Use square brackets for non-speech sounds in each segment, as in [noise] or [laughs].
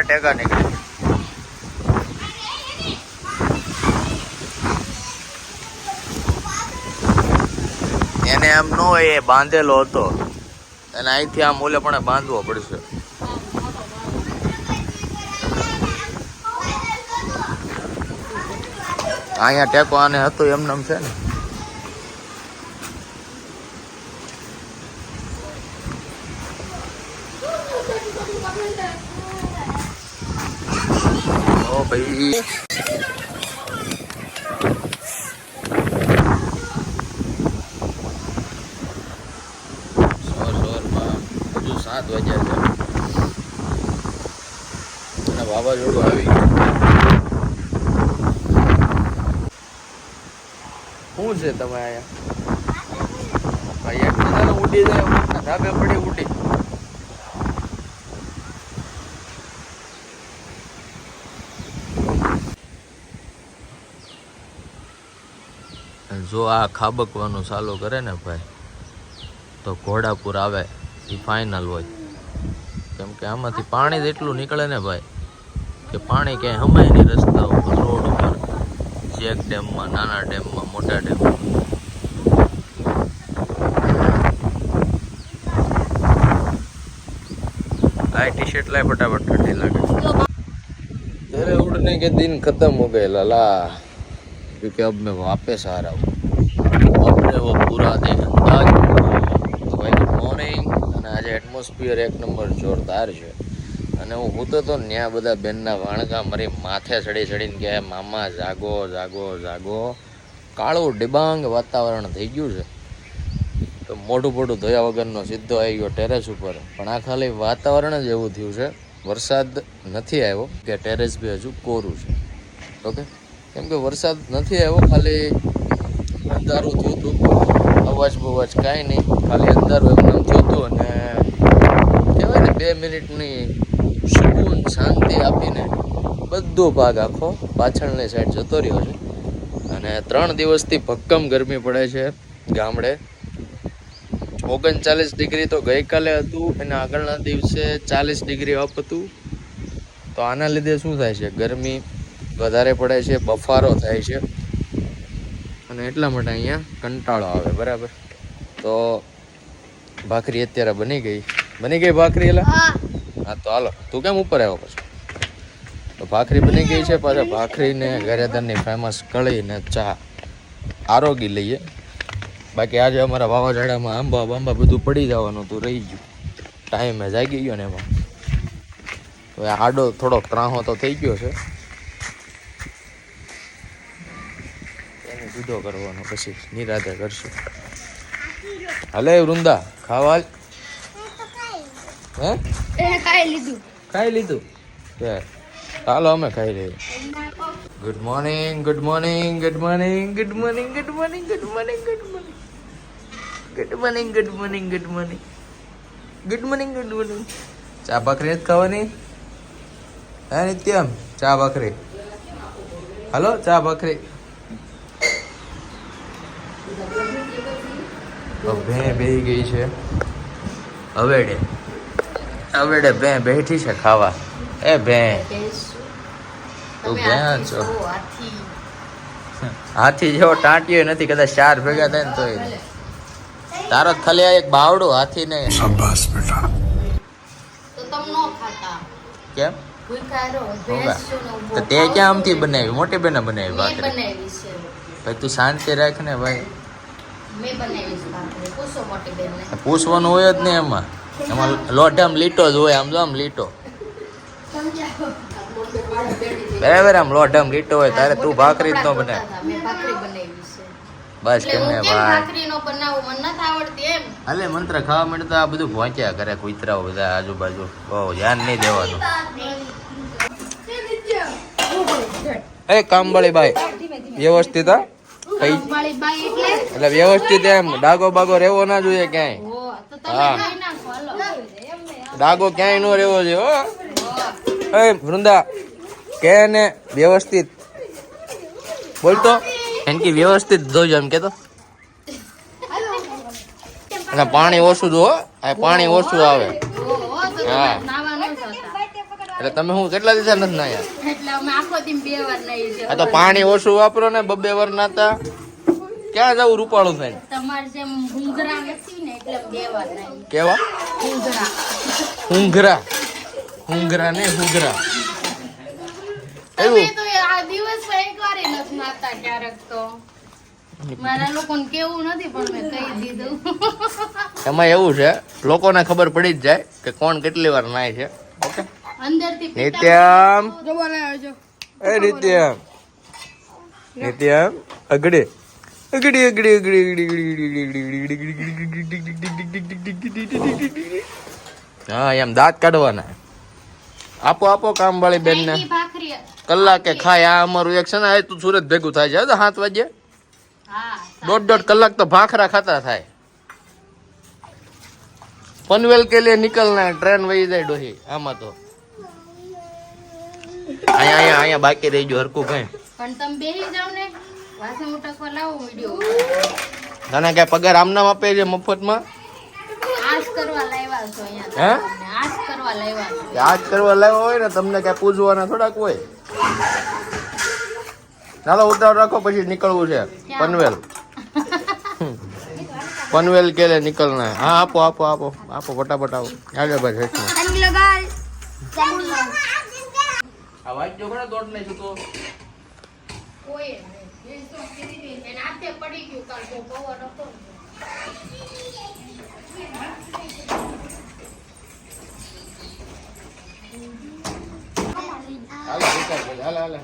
અહીંયા ટેકા નીકળે. એને એમ ન હોય, એ બાંધેલો હતો. અને અહીંથી આમ ઓલે પણ બાંધવો પડશે. અહીંયા ટેકો આને હતો એમ છે ને. ઓ ભાઈ સાત વાગ્યા છે અને વાવાઝોડું આવી શું છે તમે અહીંયા? બધાને ઉડી જાય, ધાબે પડી ઉડી જો આ ખાબકવાનું ચાલુ કરે ને ભાઈ તો ઘોડાપુર આવે એ ફાઇનલ હોય કેમ કે આમાંથી પાણી જ એટલું નીકળે ને ભાઈ કે પાણી ક્યાંય હમાય નહીં રસ્તા ઉપર રોડ ઉપર ચેક ડેમમાં નાના ડેમમાં મોટા ડેમમાં આ ટી શર્ટ લાય ફટાફટ ઠંડી લાગે तेरे उड़ने के दिन खत्म हो गए लाला क्योंकि अब मैं वापस आ रहा हूँ દેવો પૂરા દે અંદાજ ગુડ મોર્નિંગ અને આજે એટમોસ્ફિયર એક નંબર જોરદાર છે. અને હું હું તો ત્યાં બધા બેનના વાણકા મારી માથે ચડી ચડીને કે મામા, જાગો જાગો જાગો. કાળું ડિબાંગ વાતાવરણ થઈ ગયું છે. તો મોટું મોટું ધોયા વગરનો સીધો આવી ગયો ટેરેસ ઉપર. પણ આ ખાલી વાતાવરણ જ એવું થયું છે. વરસાદ નથી આવ્યો. કે ટેરેસ બી હજુ કોરું છે. ઓકે? કેમ કે વરસાદ નથી આવ્યો, ખાલી અંધારું થયું હતું. અવાજ બવાજ કાંઈ નહીં. ખાલી અંધારું એમને એમ થયું હતું અને કહેવાય ને, બે મિનિટની સુકૂન, શાંતિ આપીને બધો ભાગ આખો પાછળની સાઈડ જતો રહ્યો છે. અને ત્રણ દિવસથી ભક્કમ ગરમી પડે છે ગામડે. ઓગણચાલીસ ડિગ્રી તો ગઈકાલે હતું એના આગળના દિવસે ચાલીસ ડિગ્રી અપ હતું. તો આના લીધે શું થાય છે? ગરમી વધારે પડે છે, બફારો થાય છે. અને એટલા માટે અહીંયા કંટાળો આવે બરાબર? તો ભાખરી અત્યારે બની ગઈ. બની ગઈ ભાખરી એલા હા. તો હાલો. તું કેમ ઉપર આવ્યો પછી? તો ભાખરી બની ગઈ છે પાછા ભાખરીને ઘરેદારની ફેમસ કળીને ચા. આરોગી લઈએ. બાકી આજે અમારા વાવાઝોડામાં આંબા બાંબા બધું પડી જવાનું હતું રહી ગયું. ટાઈમે જાગી ગયો ને એમાં. હવે આડો થોડોક ત્રાહો તો થઈ ગયો છે એને જુદો કરવાનો, પછી નિરાતે કરશું. હલે વૃંદા, ખાવા હે? ખાઈ લીધું? ખાઈ લીધું ચાલો અમે ખાઈ લઈએ. Good morning good morning good morning good morning good morning good morning good morning good morning good morning good morning good morning good morning ચા ભાખરી નથી ખાવાની? હે, નિત્યમ? ચા ભાખરી. હલો, ચા ભાખરી. ભેં બેહી ગઈ છે. અવેડે. અવેડે ભેં બેઠી છે ખાવા. એ ભેં. તું ભેં છો. હાથી જેવો ટાંટીઓ નથી કદાચ ચાર ભેગા થાય ને તોય. તારો ખાલી આ એક બાવડો હાથી ને. શાબાશ બેટા. તો કેમ? તે ક્યાં આમથી બનાવી? મોટી બેને બનાવી ભાખરી? ભાઈ તું શાંતિ રાખ ને ભાઈ. પૂછવાનું હોય જ નહીં એમાં. એમાં લોટ આમ લીટો જ હોય આમ જો આમ લીટો. બરાબર આમ લોટ આમ લીટો હોય તારે તું ભાખરી જ ન બનાવે મેં ભાખરી બનાવી છે. બસ એટલે કેમ હું ભાઈ? ભાખરી નો બનાવું? મને નથી આવડતી એમ. અલે મંત્ર ખાવા માટે તો આ બધું પહોંચ્યા કરે કુતરાઓ બધા આજુબાજુ. બહુ ધ્યાન નહીં દેવાનું. એ કામવાળી બાઈ વ્યવસ્થિત હા? એટલે વ્યવસ્થિત એમ. ડાગો બાગો રહેવો ના જોઈએ ક્યાંય. હો. ડાગો ક્યાંય ન રહેવો જોઈએ હો. એ વૃંદા કે ને વ્યવસ્થિત. બોલતો એમ કે વ્યવસ્થિત જોજો એમ કેતો અને પાણી ઓછું જો આ પાણી ઓછું આવે. હો, હો, તો હા. તમે નાવા ન જતા એટલે તમે હું કેટલા દિવસે નથી નાયા? એટલે અમે આખો દી બે વાર નાઈ છે. આ તો પાણી ઓછું વાપરો ને બબે વાર નાતા. ક્યાં જવું રૂપાળું થાય તમારે જેમ ઊંઘરા નથી ને એટલે બે વાર નહીં કેવા? ભૂંગરા. હુંઘરા હુંઘરા ને તમે એવું? તો આ દિવસમાં એક વાર નથી નાતા ક્યારેક તો. મારા લોકોને કેવું નથી પણ મેં કહી દીધું. એમાં એવું છે લોકોને ખબર પડી જ જાય કે કોણ કેટલી વાર નાય છે. અંદરથી નિત્યમ એ નિત્યમ નિત્યમ અગડે અગડી અગડી અગડી અગડી અગડી હા એમ દાંત કાઢવાના આપો આપો કામ વાળી બેન ને કલાકે ખાય આ અમારું એક છે ને આ તું સુરત ભેગું થાય છે સાત વાગે હા દોઢ દોઢ કલાક તો ભાખરા ખાતા થાય પનવેલ કે લે નીકળના ટ્રેન વહી જાય ડોહી આમાં તો અહીંયા અહીંયા અહીંયા બાકી રહી ગયો હરકું કઈ. પણ તમે બેહી જાવ ને વાસણ ઉટકવા લાવો વિડિયો. તને કઈ પગાર આમનામ આપે છે મફતમાં? આશ કરવા લાવ્યા છો હે? અહીંયા આશ કરવા લાવ્યા છો. કરવા લાવ્યો હોય ને તમને કઈ પૂજવાના થોડાક હોય. ચાલો ઉતાર રાખો પછી નીકળવું છે. પનવેલ. પનવેલ કેલે નીકળના. હા આપો આપો આપો. આપો ફટાફટ આવો. આગળ ભાઈ વાંચ્યો કોને દોડ નહીં જતો કોઈ નહીં. એને હાથે પડી ગયું કાલ બહુ પવન હતો ને. હાલો વિચાર કરી હાલો હાલો.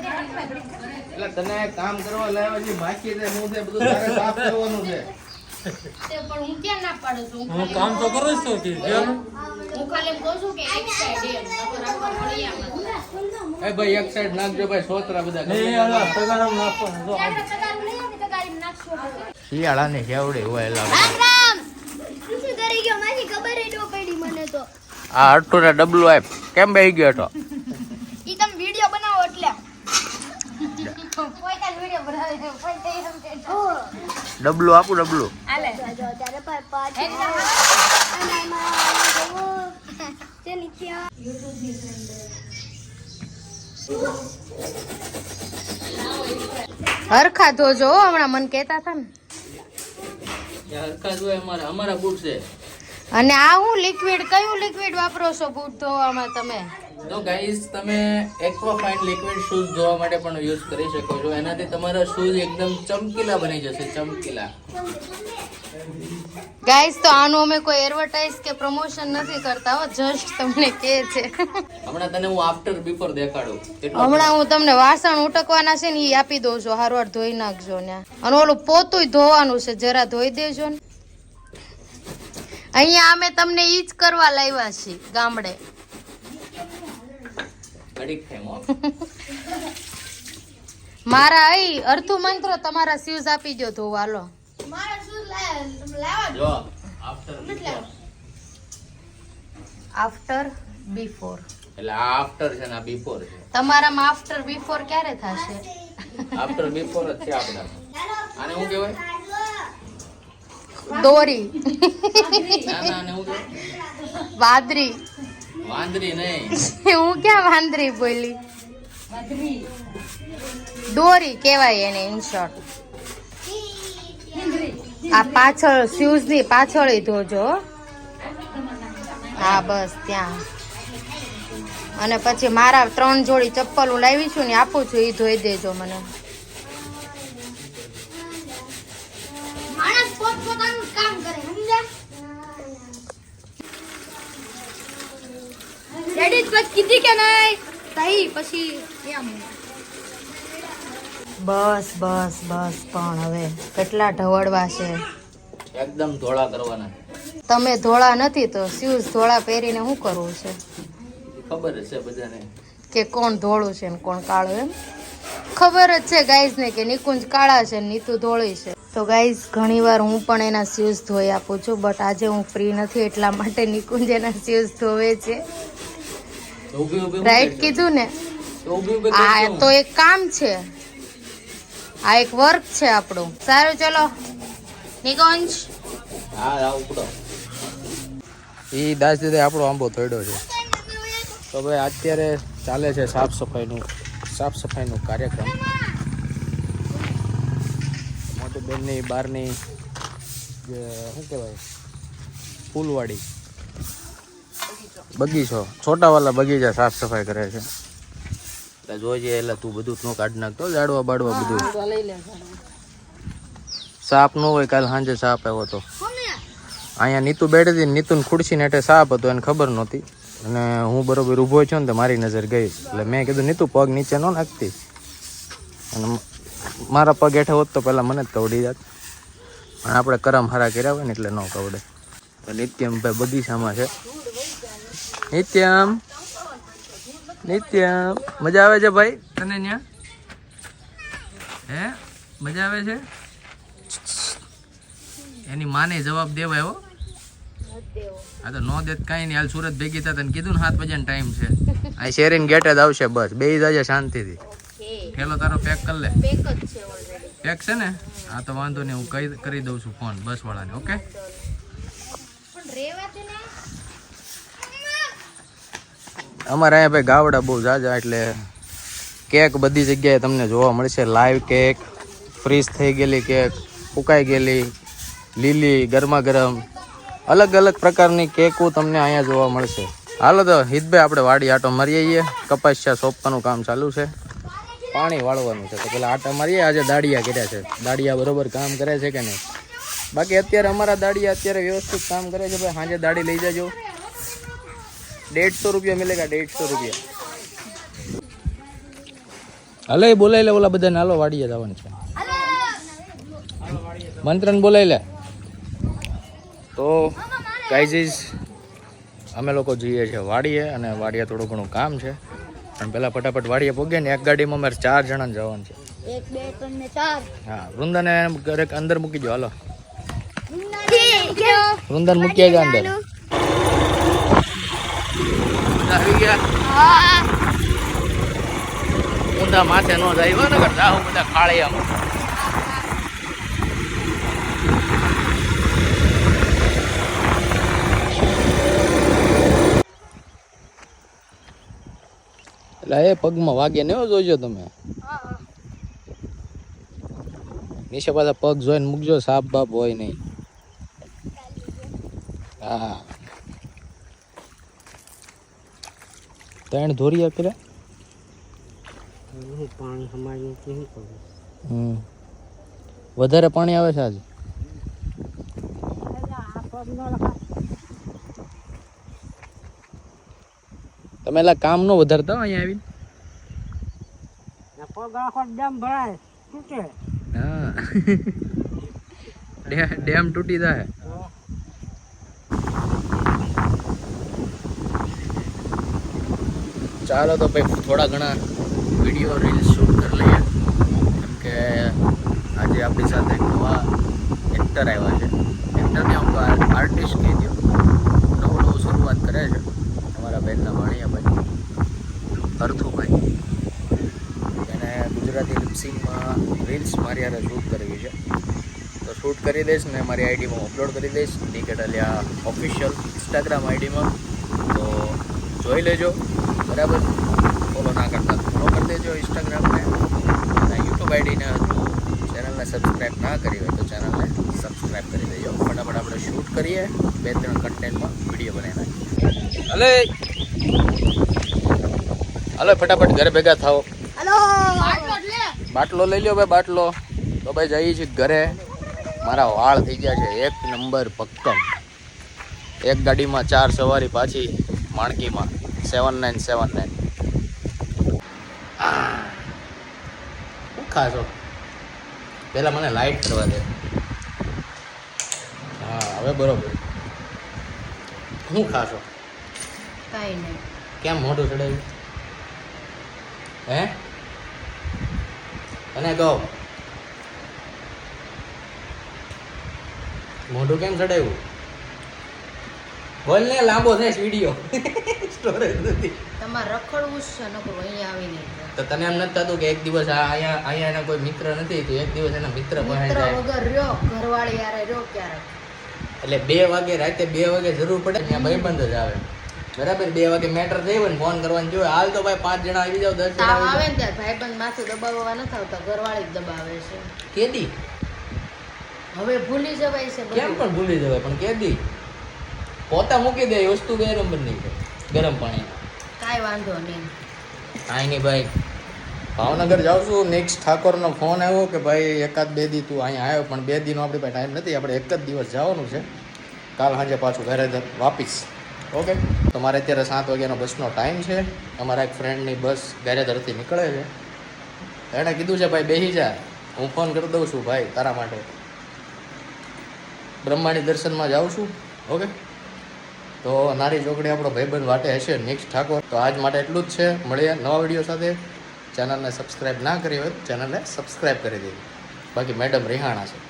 એટલે તને કામ કરવા લાવ્યા છે બાકી છે હું છે બધું તારે સાફ કરવાનું છે. તે પણ હું ક્યાં ના પાડું છું? હું કામ તો કરું છું કે એ ભાઈ એક સાઈડ નાખજો ભાઈ સોતરા બધા શિયાળા ને કેવડે હોય રામ રામ! શું કરી ગયો? મારી ખબર ય ન પડી મને તો. આ અઠુરા ડબલું આપ. કેમ બેહી ગયો હતો? ઈ તમે વિડિયો બનાવો એટલે. કોઈ કાલ વિડિયો બનાવે કોઈ તો એમ કે ડબલું આપું ડબલું. હાલે. જો ત્યારે તે નીચે હરખા ધોજો હો, હમણાં મને કહેતા હતા ને. હરખા જોય અમારા અમારા બૂટ છે. અને આ હું લિક્વિડ કયું લિક્વિડ વાપરો છો બૂટ ધોવામાં તમે? તો ગાઈઝ તમે એક્વાફાઇન લિક્વિડ શૂઝ ધોવા માટે પણ યુઝ કરી શકો છો. એનાથી તમારા શૂઝ એકદમ ચમકીલા બની જશે ચમકીલા. ગાઈઝ તો આનું અમે કોઈ એડવર્ટાઇઝ કે પ્રમોશન નથી કરતા હો જસ્ટ તમને કહે છે. હમણાં તને હું આફ્ટર બિફોર દેખાડું. હમણાં હું તમને વાસણ ઉટકવાના છે ને એ આપી દઉં છું. હારવાર ધોઈ નાખજો ને. અને ઓલું પોતું ધોવાનું છે જરા ધોઈ દેજો ને. અહીંયા અમે તમને ઈ જ કરવા લાવ્યા છીએ ગામડે. ઘડીક [laughs] મારા અહીં અર્થુ મંત્રો તમારા સ્યુઝ આપી જો ધોવા લો મારા શું લાવા જો આફ્ટર બિફોર આફ્ટર બિફોર એટલે આફ્ટર છે ને આ બિફોર છે. તમારામાં આફ્ટર બિફોર ક્યારે થશે? [laughs] આફ્ટર બિફોર જ છે આપણા. આને શું કહેવાય? દોરી. વાદરી વાંદરી નહીં. [laughs] હું ક્યાં વાંદરી બોલી? દોરી કહેવાય એને ઇન શોર્ટ આ પાછળ શૂઝની પાછળ ધોજો હો. હા બસ ત્યાં. અને પછી મારા ત્રણ જોડી ચપ્પલ હું લાવી છું ને આપું છું એ ધોઈ દેજો મને. માણસ પોત પોતાનું કામ કરે બસ કીધી કે નહીં? તઈ પછી એમ. બસ બસ બસ પણ હવે કેટલા ઢવળવા છે. એકદમ ધોળા કરવાના. તમે ધોળા નથી તો શૂઝ ધોળા પહેરીને શું કરવું છે? ખબર છે બધાને. કે કોણ ધોળું છે ને કોણ કાળું એમ? ખબર જ છે ગાઈઝ ને કે નિકુંજ કાળા છે ને નીતુ ધોળી છે. તો ગાઈઝ ઘણીવાર હું પણ એના શૂઝ ધોઈ આપું છું બટ આજે હું ફ્રી નથી એટલા માટે નિકુંજ એના શૂઝ ધોવે છે. રાઈટ કીધું ને? આ તો એક કામ છે. આ એક વર્ક છે આપણું. સારું ચલો. નિકોંજ એ દાસ દીદે આપણો આંબો તોડ્યો છે. તો ભાઈ અત્યારે ચાલે છે સાફ સફાઈનું સાફ સફાઈનું કાર્યક્રમ. મોટી બેનની બહારની જે શું કહેવાય ફૂલવાડી. બગીચો. છોટાવાલા બગીચા સાફ સફાઈ કરે છે. એટલે જોઈએ એટલે તું બધું નો કાઢી નાખતો જાડવા બાડવા બધું. સાપ ન હોય કાલ સાંજે સાપ આવ્યો હતો અહીંયા નીતુ બેઠી હતી નીતુને ખુરશી એટલે સાપ હતો એને ખબર નહોતી. અને હું બરોબર ઊભો છું ને તો મારી નજર ગઈ. એટલે મેં કીધું નીતુ પગ નીચે ન નાખતી. અને મારા પગ હેઠે હોત તો પહેલાં મને જ કવડી જાત. પણ આપણે કરમ હારા કર્યા હોય ને એટલે ન કવડે. પણ નિત્યમ ભાઈ બગીચામાં છે. નિત્યમ. નિત્યમ. મજા આવે છે ભાઈ તને ત્યાં હે? મજા આવે છે? એની માને જવાબ દેવાય હો આ તો નો દેત કાંઈ નહીં. હાલ સુરત ભેગી થતા તને કીધું ને સાત વાગ્યાનો ટાઈમ છે. આ શેરીન ગેટે જ આવશે બસ. બે જાજે શાંતિથી. ઠેલો તારો પેક કરી લે. પેક છે ને? હા તો વાંધો નહીં. હું કઈ કરી દઉં છું ફોન બસ વાળાને ઓકે? પણ અમારે અહીંયા ભાઈ ગાવડા બહુ જાજા, એટલે કેક બધી જગ્યાએ તમને જોવા મળશે. લાઈવ કેક ફ્રીઝ થઈ ગયેલી કેક ફૂકાઈ ગયેલી, લીલી ગરમા ગરમ અલગ અલગ પ્રકારની કેકો તમને અહીંયા જોવા મળશે. હાલો તો હિતભાઈ, આપણે વાડી આટો મારી આવીએ કપાસિયા સોંપવાનું કામ ચાલુ છે. પાણી વાળવાનું છે. તો પેલા આટા મારીએ, આજે દાડિયા કર્યા છે. દાડિયા બરોબર કામ કરે છે કે નહીં? બાકી અત્યારે અમારા દાડિયા અત્યારે વ્યવસ્થિત કામ કરે છે. ભાઈ, સાંજે દાડી લઈ જાજો. डेढ़ सौ रुपया मिलेगा डेढ़ सौ रुपया હલે બોલાઈ લે ઓલા બધા નાલો વાડીએ જવાનું છે મંત્રન બોલાઈ લે તો ગાઈઝીસ અમે લોકો જઈએ છીએ વાડીએ અને વાડીએ થોડું ઘણું કામ છે પણ પહેલાં ફટાફટ વાડીએ પહોંચે ને એક ગાડીમાં અમારે ચાર જણાને જવાનું છે એક બે ત્રણ ને ચાર હા વૃંદાને ઘરે અંદર મૂકી દો હાલો ઠીક વૃંદાને મૂકી આવ્યા અંદર ગયા ઊંધા માથે નો જાય. હો નકર જાહુ બધા ખાળિયામાં એટલે એ પગમાં વાગે ને એવો જોજો તમે. નીચે પાછા પગ જોઈને મૂકજો, સાપ બાપ હોય નહીં. હા. ત્રણ ધોરિયા કર્યા? હમ વધારે પાણી આવે છે આજે? તમે એલા કામ નો વધારતા હો અહીંયા આવીને? પગ ડેમ ભરાય. હા. ડે- ડેમ તૂટી જાય. ચાલો તો ભાઈ થોડા ઘણા વીડિયો રીલ્સ શૂટ કરી લઈએ. કેમ કે આજે આપણી સાથે નવા એક્ટર આવ્યા છે. એક્ટરને હું તો આર્ટિસ્ટ કહી દઉં નવું નવું શરૂઆત કરે છે. અમારા બેનના ભાણિયાભાઈ હરથુભાઈ એને ગુજરાતી લિપસિંગમાં રીલ્સ મારી યારે શૂટ કરવી છે. તો શૂટ કરી દઈશ ને મારી આઈડીમાં અપલોડ કરી દઈશ. નિકેટ અલ્યા ઓફિશિયલ ઇન્સ્ટાગ્રામ આઈડીમાં તો જોઈ લેજો. બરાબર? ફોલો ના કરતા ફોલો કરી દેજો ઇન્સ્ટાગ્રામને અને યુટ્યુબ આઈડીને હજુ ચેનલને સબસ્ક્રાઈબ ના કરી હોય તો ચેનલને સબસ્ક્રાઈબ કરી દેજો. ફટાફટ આપણે શૂટ કરીએ. બે ત્રણ કન્ટેન્ટમાં વીડિયો બનાવી નાખીએ. હલે! હલો ફટાફટ ઘરે ભેગા થાઓ. લે. બાટલો લઈ લ્યો ભાઈ બાટલો. તો ભાઈ જઈએ છીએ ઘરે. મારા વાળ થઈ ગયા છે. એક નંબર પક્કમ. એક ગાડીમાં ચાર સવારી પાછી માણકીમાં. સેવન નાઇન સેવન નાઇન શું ખાશો પહેલાં મને લાઈટ કરવા દે. હા હવે બરોબર. શું ખાશો કાંઈ નહીં. કેમ મોઢું ચડાવ્યું? હે? અને કહો. મોઢું કેમ ચડાવ્યું? બોલ ને લાંબો થાય વીડિયો સ્ટોરેજ નથી. તમારે રખડવું છે નકર અહીંયા આવીને. તો તને એમ નથી થતું કે એક દિવસ આ અહીંયા અહીંયા એના કોઈ મિત્ર નથી તો એક દિવસ એના મિત્ર પાસે જાય. વગર રહ્યો ઘરવાળી યારે રહ્યો ક્યારેક? એટલે બે વાગે રાતે બે વાગે જરૂર પડે ત્યાં ભાઈબંધ જ આવે. બરાબર? બે વાગે મેટર થઈ હોય ને ફોન કરવાનું જોઈએ હાલ તો ભાઈ પાંચ જણા આવી જાવ દસ જણા આવે ને ત્યારે ભાઈબંધ માથું દબાવવા નથી આવતા ઘરવાળી જ દબાવે છે. કેદી? હવે ભૂલી જવાય છે કેમ પણ ભૂલી જવાય? પણ કેદી? પોતા મૂકી દે વસ્તુ ગરમ બની ગરમ પાણી. કાંઈ વાંધો નહીં. કાંઈ નહીં ભાઈ. ભાવનગર જાઉં છું. નેક્સ્ટ ઠાકોરનો ફોન આવ્યો કે ભાઈ એકાદ બે દી તું અહીંયા આવ્યો પણ બે દીનો આપણી પાસે ટાઈમ નથી. આપણે એક જ દિવસ જવાનું છે. કાલ સાંજે પાછું ઘરે વાપીશ. ઓકે તો મારે અત્યારે સાત વાગ્યાનો બસનો ટાઈમ છે. અમારા એક ફ્રેન્ડની બસ ગારેધરથી નીકળે છે. એણે કીધું છે ભાઈ બેસી જા. હું ફોન કરી દઉં છું ભાઈ તારા માટે. બ્રહ્માની દર્શનમાં જાઉં છું. ઓકે તો નારી ચોકડી આપણો ભાઈબંધ વાટે હશે નેક્સ્ટ ઠાકોર તો આજ માટે એટલું જ છે મળીએ નવા વિડીયો સાથે ચેનલને સબસ્ક્રાઈબ ના કરી હોય તો ચેનલને સબસ્ક્રાઈબ કરી દેવી બાકી મેડમ રિહાણા છે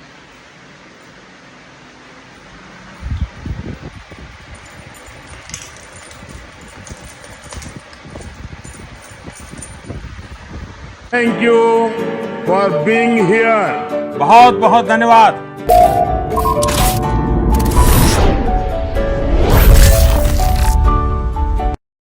Thank you for being here. बहुत बहुत धन्यवाद